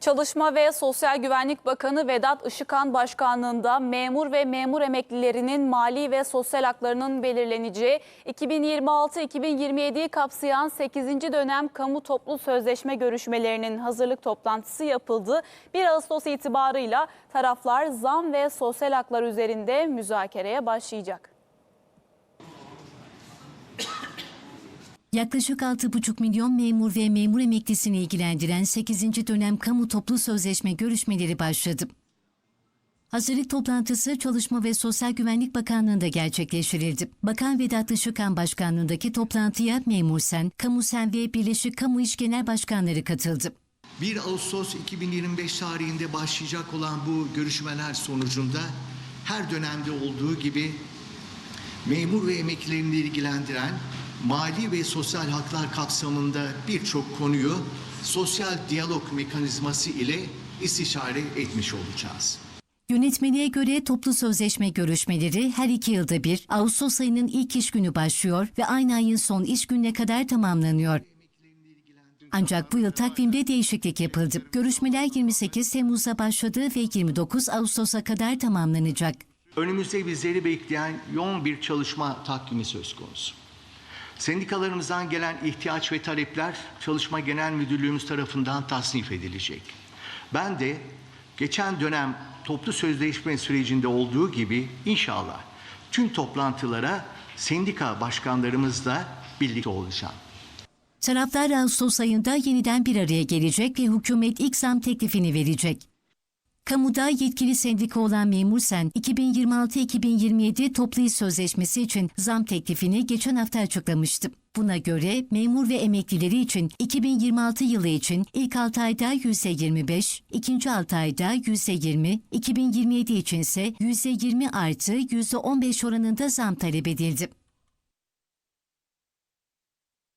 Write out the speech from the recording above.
Çalışma ve Sosyal Güvenlik Bakanı Vedat Işıkhan başkanlığında memur ve memur emeklilerinin mali ve sosyal haklarının belirleneceği 2026-2027'yi kapsayan 8. dönem kamu toplu sözleşme görüşmelerinin hazırlık toplantısı yapıldı. 1 Ağustos itibarıyla taraflar zam ve sosyal haklar üzerinde müzakereye başlayacak. Yaklaşık 6,5 milyon memur ve memur emeklisini ilgilendiren 8. dönem kamu toplu sözleşme görüşmeleri başladı. Hazırlık toplantısı Çalışma ve Sosyal Güvenlik Bakanlığı'nda gerçekleştirildi. Bakan Vedat Işıkhan Başkanlığı'ndaki toplantıya Memur Sen, Kamu Sen ve Birleşik Kamu İş Genel Başkanları katıldı. 1 Ağustos 2025 tarihinde başlayacak olan bu görüşmeler sonucunda her dönemde olduğu gibi memur ve emeklilerini ilgilendiren mali ve sosyal haklar kapsamında birçok konuyu sosyal diyalog mekanizması ile istişare etmiş olacağız. Yönetmeliğe göre toplu sözleşme görüşmeleri her iki yılda bir Ağustos ayının ilk iş günü başlıyor ve aynı ayın son iş gününe kadar tamamlanıyor. Ancak bu yıl takvimde değişiklik yapıldı. Görüşmeler 28 Temmuz'da başladı ve 29 Ağustos'a kadar tamamlanacak. Önümüzde bizleri bekleyen yoğun bir çalışma takvimi söz konusu. Sendikalarımızdan gelen ihtiyaç ve talepler Çalışma Genel Müdürlüğümüz tarafından tasnif edilecek. Ben de geçen dönem toplu sözleşme sürecinde olduğu gibi inşallah tüm toplantılara sendika başkanlarımızla birlikte olacağım. Taraflar Ağustos ayında yeniden bir araya gelecek ve hükümet ilk zam teklifini verecek. Kamuda yetkili sendika olan Memursen, 2026-2027 toplu iş sözleşmesi için zam teklifini geçen hafta açıklamıştı. Buna göre memur ve emeklileri için 2026 yılı için ilk 6 ayda %25, ikinci 6 ayda %20, 2027 için ise %20 artı %15 oranında zam talep edildi.